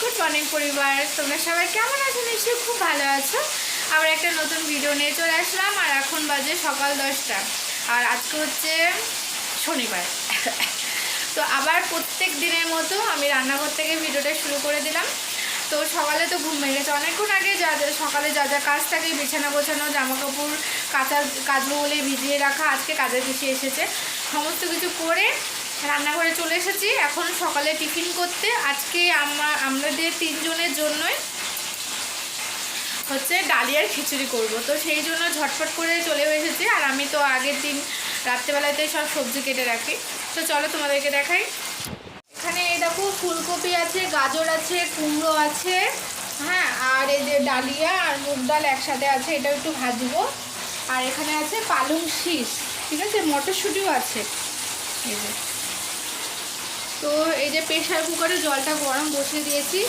Good morning পরিবার। তোমরা সবাই কেমন আছো? নিশ্চয়ই খুব ভালো আছো। আবার একটা নতুন ভিডিও নিয়ে চলে আসলাম, আর এখন বাজে সকাল দশটা। আর আজকে হচ্ছে শনিবার। তো আবার প্রত্যেক দিনের মতো আমি রান্নাঘর থেকে ভিডিওটা শুরু করে দিলাম। তো সকালে তো ঘুম ভেঙে গেছে অনেকক্ষণ আগে যা সকালে যা যা কাজ থাকে, বিছানা গোছানো জামা কাপড় কাঁচা বলে ভিজিয়ে রাখা, আজকে কাজের পিছিয়ে এসেছে। সমস্ত কিছু করে রান্নাঘরে চলে এসেছি। এখন সকালে টিফিন করতে। আজকে আমার, আমাদের তিনজনের জন্যই হচ্ছে ডালিয়ার খিচুড়ি করব। তো সেই জন্য ঝটফট করে চলে এসেছি। আর আমি তো আগের দিন রাত্রেবেলাতে সব সবজি কেটে রাখি। তো চলো তোমাদেরকে দেখাই। এখানে এই দেখো, ফুলকপি আছে, গাজর আছে, কুমড়ো আছে হ্যাঁ আর এই যে ডালিয়া আর মুগ ডাল একসাথে আছে এটা একটু ভাজবো। আর এখানে আছে পালং শীষ ঠিক আছে? মটরশুঁটিও আছে। এই যে। তো এই যে প্রেশার কুকারে জলটা গরম বসে দিয়েছি।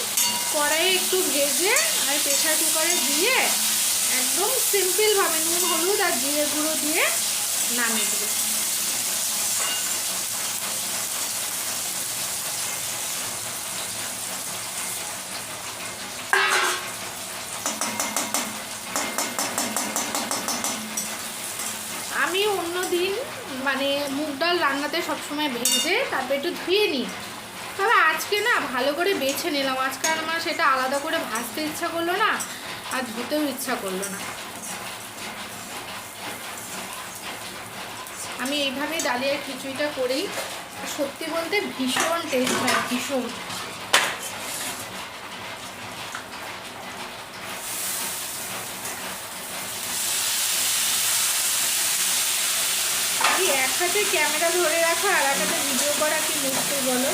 কড়াই একটু ভেজে আর প্রেশার কুকারে দিয়ে একদম সিম্পলভাবে নুন, হলুদ আর জিরে গুঁড়ো দিয়ে নামিয়ে দেবো আমি অন্য দিন মানে মুগ ডাল রান্নাতে সবসময় ভেজে তারপর একটু ধুয়ে নিই। তবে আজকে না ভালো করে বেছে নিলাম। আজকে আর আমার সেটা আলাদা করে ভাজতে ইচ্ছা করল না, আর ধুতেও ইচ্ছা করল না। আমি এইভাবেই ডালিয়ার খিচুড়িটা করেই, সত্যি বলতে ভীষণ টেস্ট হয়, ভীষণ এই এক হাতে ক্যামেরা ধরে রাখা আর এক হাতে ভিডিও করা কি মুশকিল বলো?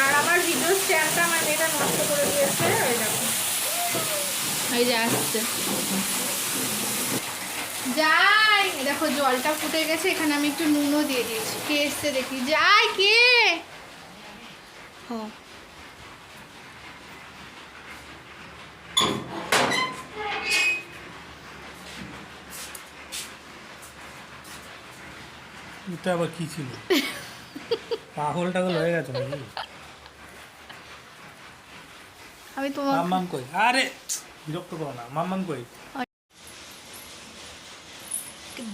আর আমার ভিডিও স্ট্যান্ডটা আমার মেয়েটা নষ্ট করে দিয়েছে ওই দেখো। এই যে আসছে। যাই, দেখো জলটা ফুটে গেছে, এখানে আমি একটু নুনও দিয়ে দিয়েছি। কে এসছে দেখি? যাই, কে? ও আবার কি ছিল? পাগল টাগল হয়ে গেছে আমি তোমার মাম্মাম কই? আরে বিরক্ত করো না মাম্মাম কই?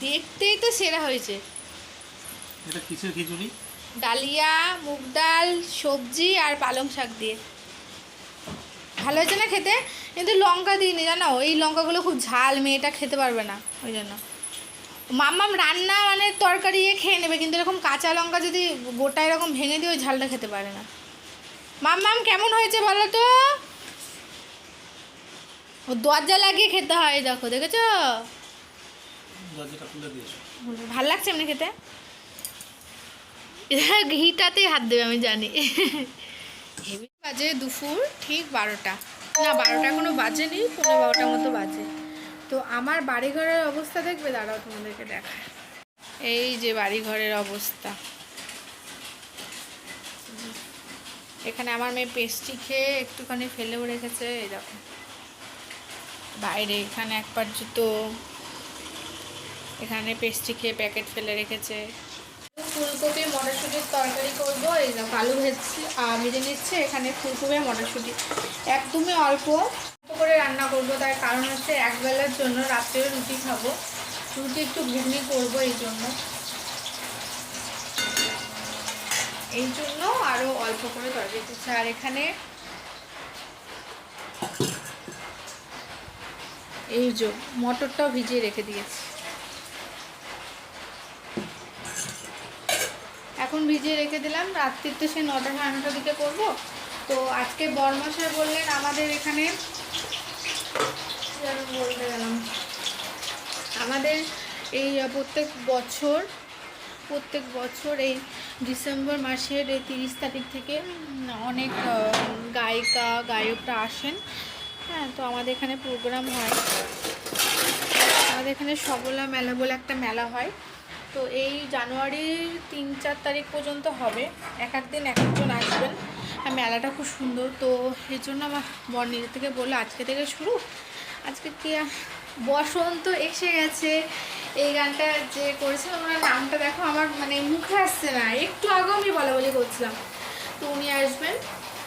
দেখতেই তো সেরা হয়েছে। এটা কিসের খিচুড়ি? ডালিয়া মুগ ডাল সবজি আর পালং শাক দিয়ে। ভালো হয়েছে না খেতে? কিন্তু লঙ্কা দিইনি জানো? এই লঙ্কাগুলো খুব ঝাল মেয়েটা খেতে পারবে না ওই জন্য। মাম্মাম রান্না মানে তরকারি ইয়ে খেয়ে নেবে কিন্তু এরকম কাঁচা লঙ্কা যদি গোটা এরকম ভেঙে দিয়ে ওই ঝালটা খেতে পারে না। মাম্মাম কেমন হয়েছে বলো তো? ও দরজা লাগিয়ে খেতে হয় দেখো দেখেছ? ভালো লাগছে এমনি খেতে? ঘিটাতেই হাত দেবে আমি জানি। হেভি বাজে দুপুর ঠিক বারোটা। না বারোটা এখনও বাজেনি পনেরো বারোটার মতো বাজে। তো আমার বাড়িঘরের অবস্থা দেখবে, দাঁড়াও তোমাদেরকে দেখায়। এই যে বাড়িঘরের অবস্থা। এখানে আমার মেয়ে পেস্ট্রি খেয়ে একটুখানি ফেলেও রেখেছে দেখো। বাইরে এখানে এক পাট জুতো, এখানে পেস্ট্রি খেয়ে প্যাকেট ফেলে রেখেছে। ফুলকপি, মটরশুঁটির তরকারি করব, এই আলু ভেজছি ভেজে নিচ্ছে, এখানে ফুলকপি মটরশুঁটি। একদমই অল্প। করে রান্না করব, তার কারণ হচ্ছে একবেলার জন্য রাত্রেও রুটি খাব। রুটি একটু ঘুগনি করব এই জন্য। এই জন্য আরও অল্প করে তরকারি করছে। আর এখানে এই যে মটরটাও ভিজিয়ে রেখে দিয়েছি। এখন ভিজিয়ে রেখে দিলাম। রাত্রির তো সে নটা সাড়ে নটার দিকে করব। তো আজকে বরমশাই বললেন আমাদের এখানে বলতে গেলাম। আমাদের এই প্রত্যেক বছর প্রত্যেক বছর এই ডিসেম্বর মাসের এই তিরিশ তারিখ থেকে অনেক গায়িকা, গায়করা আসেন। হ্যাঁ তো আমাদের এখানে প্রোগ্রাম হয়। আমাদের এখানে সবলা মেলা বলে একটা মেলা হয়। তো এই জানুয়ারির তিন, চার তারিখ পর্যন্ত হবে। এক এক দিন এক একজন আসবেন। মেলাটা খুব সুন্দর। তো এই জন্য আমার বর নিজে থেকে বলল, আজকে থেকে শুরু? আজকে কি বসন্ত এসে গেছে। এই গানটা যে করেছিলাম ওনার নামটা দেখো আমার মানে মুখে আসছে না। একটু আগেও আমি বলা বলি করছিলাম। তো উনি আসবেন।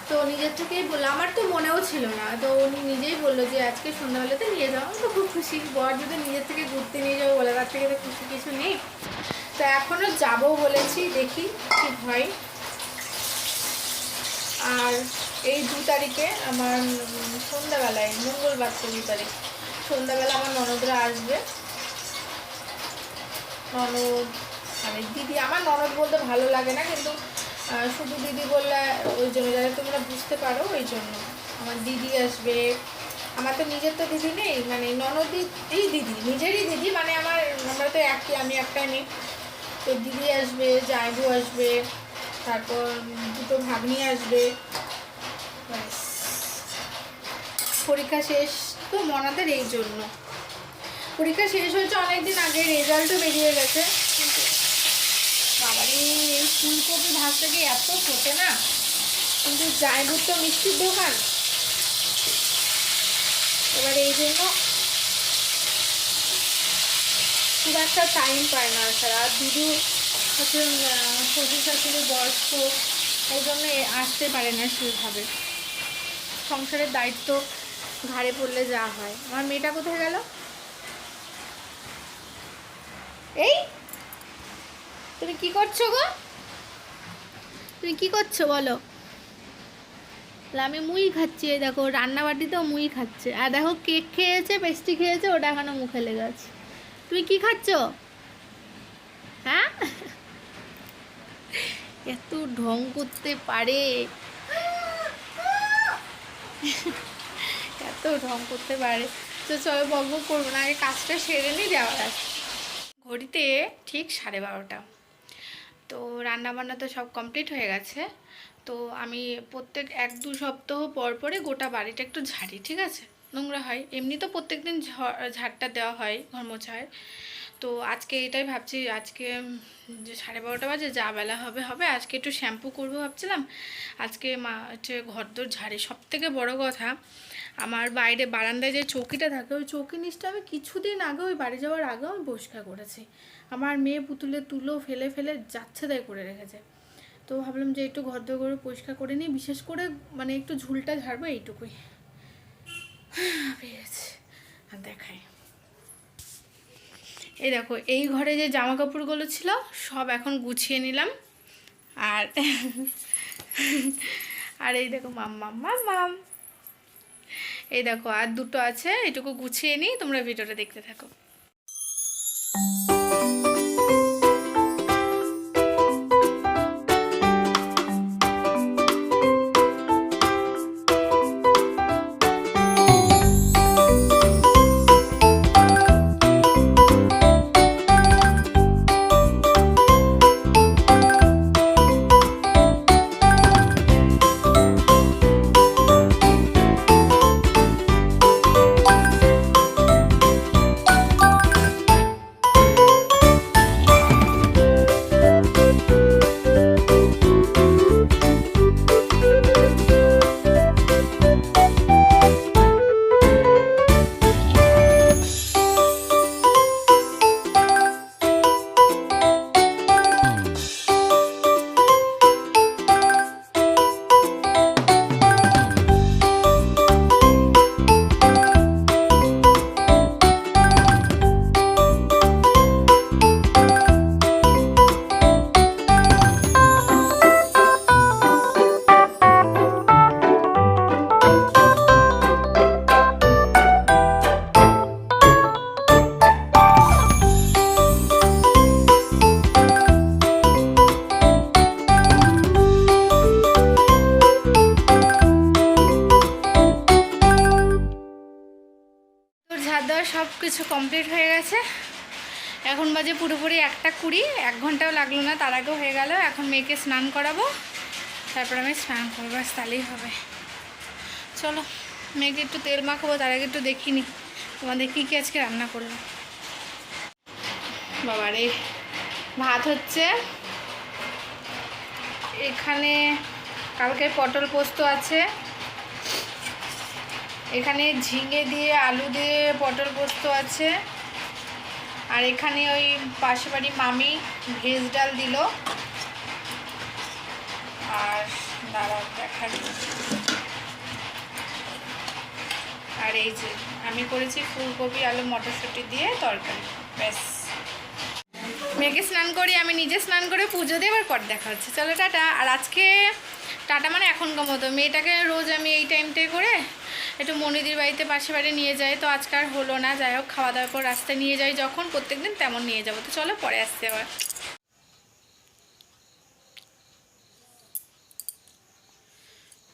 তো নিজের থেকেই বলল আমার তো মনেও ছিল না। তো উনি নিজেই বলল যে, আজকে সন্ধ্যাবেলাতে নিয়ে যাও। আমি তো খুব খুশি। বর যদি নিজের থেকে ঘুরতে নিয়ে যাব বলে, তার থেকে তো খুশি কিছু নেই। তো এখনও যাব বলেছি, দেখি কি হয়। আর এই দু তারিখে আমার সন্ধ্যাবেলায়, মঙ্গলবার তো দু তারিখ, সন্ধ্যাবেলা আমার ননদরা আসবে। ননদ মানে দিদি, আমার ননদ বলতে ভালো লাগে না, কিন্তু শুধু দিদি বললে ওই জন্য, যাতে তোমরা বুঝতে পারো ওই জন্য। আমার দিদি আসবে। আমার তো নিজের তো দিদি নেই মানে ননদি এই দিদি, নিজেরই দিদি মানে আমার, আমরা তো একই, আমি একটাই নেই তো দিদি আসবে জায়বু আসবে। তারপর দুটো ভাগ্নি আসবে। পরীক্ষা শেষ তো মনাদের এই জন্য। পরীক্ষা শেষ হয়েছে অনেকদিন আগে, রেজাল্টও বেরিয়ে গেছে। বাবারে, এই ফুলকপি ভাজতে গিয়ে এত ফোটে না? কিন্তু জায়গুর তো মিষ্টির দোকান। এবার এই জন্য খুব একটা টাইম পায় না আর দিদু হচ্ছে শ্বশুর শাশুড়ি বয়স্ক, এই জন্য আসতে পারে না সেভাবে। সংসারের দায়িত্ব ঘাড়ে পড়লে যা হয়। আমার মেয়েটা কোথায় গেল? এই, তুমি কি করছ গো? তুমি কি করছ বলো? আমি মুই খাচ্ছি, এই দেখো, রান্নাবাটিতেও মুই খাচ্ছে। আর দেখো, কেক খেয়েছে, পেস্ট্রি খেয়েছে, ওটা এখনও মুখে লেগে আছে। তুমি কি খাচ্ছ? হ্যাঁ? এত ঢং করতে পারে। এত ঢং করতে পারে। তো চলো বক বক করব না আগে কাজটা সেরে নিই যাওয়ার ঘড়িতে ঠিক সাড়ে বারোটা। তো রান্নাবান্না তো সব কমপ্লিট হয়ে গেছে। তো আমি প্রত্যেক এক দু সপ্তাহ পর পরে গোটা বাড়িটা একটু ঝাড়ি, ঠিক আছে? নোংরা হয়। এমনি তো প্রত্যেক দিন ঝাড়টা দেওয়া হয়, ঘর মোছা হয় তো আজকে এটাই ভাবছি, আজকে যে সাড়ে বারোটা বাজে, যা বেলা হবে হবে। আজকে একটু শ্যাম্পু করব ভাবছিলাম। আজকে মা হচ্ছে ঘরদোর ঝাড়ে। সব থেকে বড়ো কথা, আমার বাইরে বারান্দায় যে চৌকিটা থাকে, ওই চৌকি নিচটা আমি কিছুদিন আগে, ওই বাড়ি যাওয়ার আগেও আমি পরিষ্কার করেছি। আমার মেয়ে পুতুলে তুলো ফেলে ফেলে যাচ্ছে তাই করে রেখেছে। তো ভাবলাম যে একটু ঘর দর করে পরিষ্কার করে নিই, বিশেষ করে মানে একটু ঝুলটা ঝাড়বো এইটুকুই। পেয়ে গেছে আর দেখাই। এই দেখো, এই ঘরে যে জামা কাপড়গুলো ছিল, সব এখন গুছিয়ে নিলাম। আর আর এই দেখো, মাম মাম মাম মাম। এই দেখো, আর দুটো আছে, এটুকু গুছিয়ে নিই, তোমরা ভিডিওটা দেখতে থাকো। কিছু কমপ্লিট হয়ে গেছে। এখন বাজে পুরোপুরি একটা কুড়ি, এক ঘন্টাও লাগল না, তার আগেও হয়ে গেল। এখন মেয়েকে স্নান করাবো, তারপর আমি স্নান করব তাহলেই হবে। চলো, মেয়েকে একটু তেল মাখাবো, তার আগে একটু দেখিনি। তোমাদের কী কী আজকে রান্না করব? বাবারে, ভাত হচ্ছে এখানে, কালকে পটল পোস্ত আছে। এখানে ঝিঙে দিয়ে, আলু দিয়ে পটল পোস্ত আছে। আর এখানে ওই পাশে বাড়ি মামি ভেজ ডাল দিল। আর দাঁড়াও দেখাচ্ছি আর এই যে, আমি করেছি ফুলকপি, আলু, মটরশুঁটি দিয়ে তরকারি। ব্যাস। মেয়েকে স্নান করি আমি নিজে স্নান করে পুজো দিয়ে আবার পর দেখা হচ্ছে। চলো, টাটা। আর আজকে টাটা মানে এখনকার মতো। মেয়েটাকে রোজ আমি এই টাইমটায় করে একটু মনিদির বাড়িতে পাশে বাড়ি নিয়ে যায় তো আজকে আর হলো না, যাই হোক খাওয়া দাওয়ার পর রাস্তায় নিয়ে যাই। যখন প্রত্যেকদিন তেমন নিয়ে যাব। তো চলো, পরে আসতে আবার।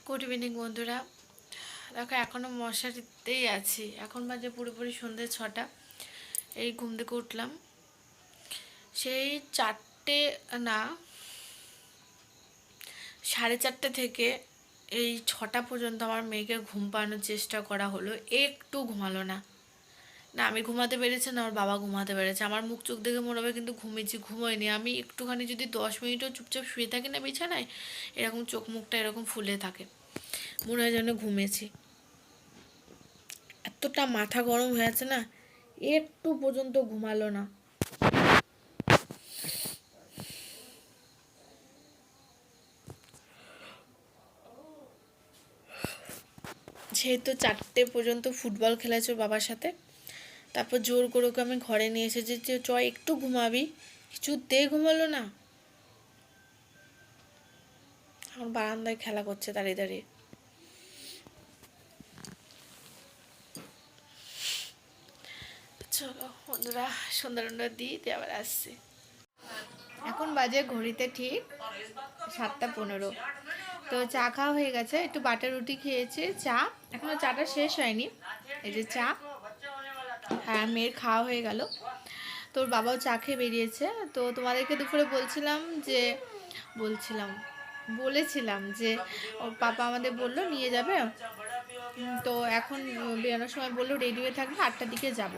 গুড ইভিনিং বন্ধুরা। দেখো এখনও মশারিতেই আছি। এখন বাজে পুরোপুরি সন্ধ্যে ছটা। এই ঘুম থেকে উঠলাম। সেই চারটে, না, সাড়ে চারটে থেকে এই ছটা পর্যন্ত আমার মেয়েকে ঘুম পাড়ানোর চেষ্টা করা হলো। একটু ঘুমালো না। না, আমি ঘুমাতে পেরেছি না আমার বাবা ঘুমাতে পেরেছে। আমার মুখ চোখ দেখে মনে হবে কিন্তু ঘুমিয়েছি, ঘুমোয়নি। আমি একটুখানি যদি দশ মিনিটও চুপচাপ শুয়ে থাকি না বিছানায়, এরকম চোখ মুখটা এরকম ফুলে থাকে। মনে হয় যেন ঘুমিয়েছি। এতটা মাথা গরম হয়ে আছে না, একটু পর্যন্ত ঘুমালো না। যেহেতু চারটে পর্যন্ত ফুটবল খেলেছে বাবার সাথে, তারপর জোর করে ওকে আমি ঘরে নিয়ে এসেছি যে, চ, একটু ঘুমাবি। কিছুতে ঘুমালো না। এখন বারান্দায় খেলা করছে দাঁড়িয়ে দাঁড়িয়ে। এখন বাজে ঘড়িতে ঠিক সাতটা পনেরো। তো চা খাওয়া হয়ে গেছে, একটু বাটার রুটি খেয়েছে, চা। এখনও চাটা শেষ হয়নি। এই যে চা। হ্যাঁ মেয়ের খাওয়া হয়ে গেল। তোর বাবাও চা খেয়ে বেরিয়েছে। তো তোমাদেরকে দুপুরে বলছিলাম যে, বলছিলাম, বলেছিলাম যে, ওর পাপা আমাদের বলল নিয়ে যাবে। তো এখন বেরোনোর সময় বলল রেডি হয়ে থাকবে, আটটার দিকে যাব।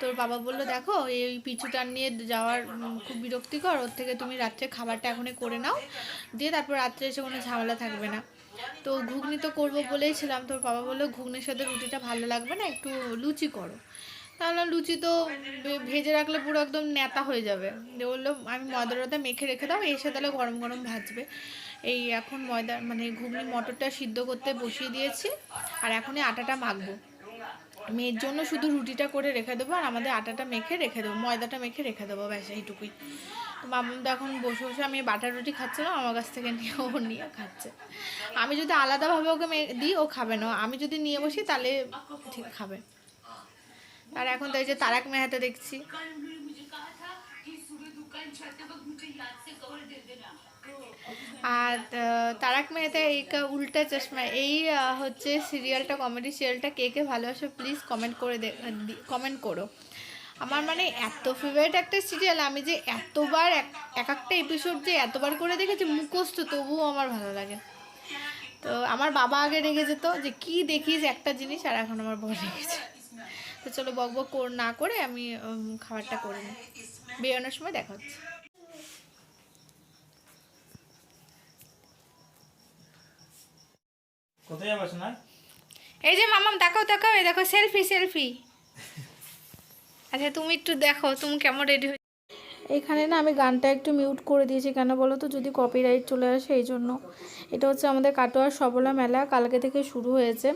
তোর বাবা বলল, দেখো, এই পিছু টান নিয়ে যাওয়ার খুব বিরক্তিকর। ওর থেকে তুমি রাত্রে খাবারটা এখনই করে নাও। দিয়ে তারপর রাত্রে এসে কোনো ঝামেলা থাকবে না। তো ঘুগনি তো করব বলেই ছিলাম। তোর বাবা বলল, ঘুগনির সাথে রুটিটা ভালো লাগবে না, একটু লুচি করো। তাহলে লুচি তো ভেজে রাখলে পুরো একদম নেতা হয়ে যাবে। বলল, আমি ময়দাটা মেখে রেখে দাও, এসে তাহলে গরম গরম ভাজবে। এই এখন ময়দা মানে ঘুগনি মটরটা সিদ্ধ করতে বসিয়ে দিয়েছি। আর এখনই আটাটা মাখবো। মেয়ের জন্য শুধু রুটিটা করে রেখে দেবো আর আমাদের আটাটা মেখে রেখে দেবো, ময়দাটা মেখে রেখে দেবো, ব্যাস এইটুকুই। তো মামুন তো এখন বসে বসে আমি বাটার রুটি খাচ্ছিলাম আমার কাছ থেকে নিয়ে ও নিয়ে খাচ্ছে। আমি যদি আলাদাভাবে ওকে দিই, ও খাবে না। আমি যদি নিয়ে বসি, তাহলে ঠিক খাবে। আর এখন তো এই যে তারাক মেহাতে দেখছি। আর তারাক মেহতা এই উল্টা চশমা, এই হচ্ছে সিরিয়ালটা, কমেডি সিরিয়ালটা কে কে ভালোবাসে প্লিজ কমেন্ট করে কমেন্ট করো। আমার মানে এত ফেভারিট একটা সিরিয়াল, আমি যে এতবার এক এক একটা এপিসোড যে এতবার করে দেখেছি, মুখস্থ, তবুও আমার ভালো লাগে। তো আমার বাবা আগে রেগে যেত যে কি দেখিস একটা জিনিস, আর এখন আমার বউ রেগেছে তো চলো বক বক না করে আমি খাবারটা করে নিই। বেরোনোর সময় দেখা হচ্ছে। কোথায় যাব না এই যে মামাম দেখাও দেখাও এই দেখো সেলফি সেলফি আচ্ছা তুমি একটু দেখো তুমি কেমন রেডি হয়ে এখানে না আমি গানটা একটু মিউট করে দিয়েছি কেন বলো তো? যদি কপিরাইট চলে আসে এই জন্য। এটা হচ্ছে আমাদের কাটোয়ার সবলা মেলা কালকে থেকে শুরু হয়েছে।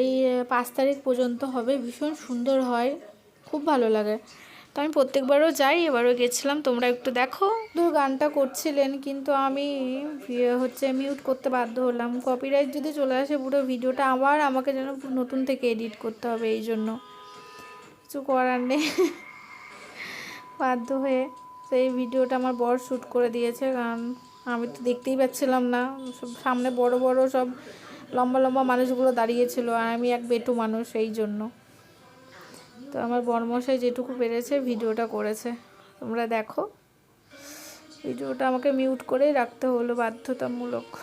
এই পাঁচ তারিখ পর্যন্ত হবে ভীষণ সুন্দর হয় খুব ভালো লাগে। তো আমি প্রত্যেকবারও যাই, এবারও গেছিলাম। তোমরা একটু দেখো। দূর গানটা করছিলেন, কিন্তু আমি হচ্ছে মিউট করতে বাধ্য হলাম। কপিরাইট যদি চলে আসে পুরো ভিডিওটা, আবার আমাকে যেন নতুন থেকে এডিট করতে হবে এই জন্য। কিছু করার নেই। বাধ্য হয়ে সেই ভিডিওটা আমার বর শ্যুট করে দিয়েছে, কারণ আমি তো দেখতেই পাচ্ছিলাম না। সব সামনে বড় বড় সব লম্বা লম্বা মানুষগুলো দাঁড়িয়েছিল আর আমি এক বেটু মানুষ, এই জন্য। তো আমার বর্মশাই যেটুকু পেরেছে ভিডিওটা করেছে। তোমরা দেখো। ভিডিওটা আমাকে মিউট করেই রাখতে হলো বাধ্যতামূলক।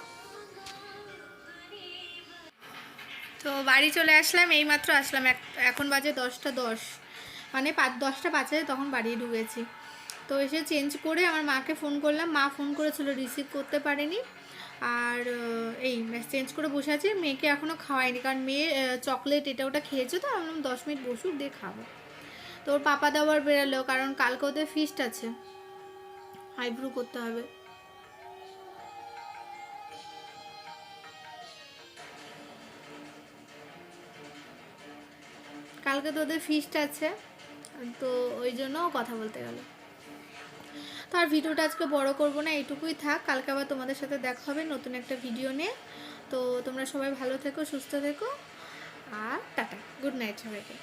তো বাড়ি চলে আসলাম, এইমাত্র আসলাম। এক- এখন বাজে দশটা দশ। মানে পাঁচ, দশটা বাজে তখন বাড়ি ঢুকেছি। তো এসে চেঞ্জ করে আমার মাকে ফোন করলাম। মা ফোন করেছিল রিসিভ করতে পারেনি। আর এই চেঞ্জ করে বসে আছে। মেয়েকে এখনও খাওয়াইনি কারণ মেয়ে চকলেট এটা ওটা খেয়েছে তো। আমি দশ মিনিট বসুক, দিয়ে খাব। তো ওর পাপা দাবার বেরালো। কারণ কালকে ওদের ফিস্ট আছে। আইব্রু করতে হবে। কালকে তো ওদের ফিস্ট আছে। তো ওই জন্য কথা বলতে গেলো। তো আর ভিডিওটা আজকে বড় করব না, এইটুকুই থাক। কালকে আবার তোমাদের সাথে দেখা হবে নতুন একটা ভিডিও নিয়ে। তো তোমরা সবাই ভালো থেকো, সুস্থ থেকো। আর টাটা গুড নাইট সবাইকে।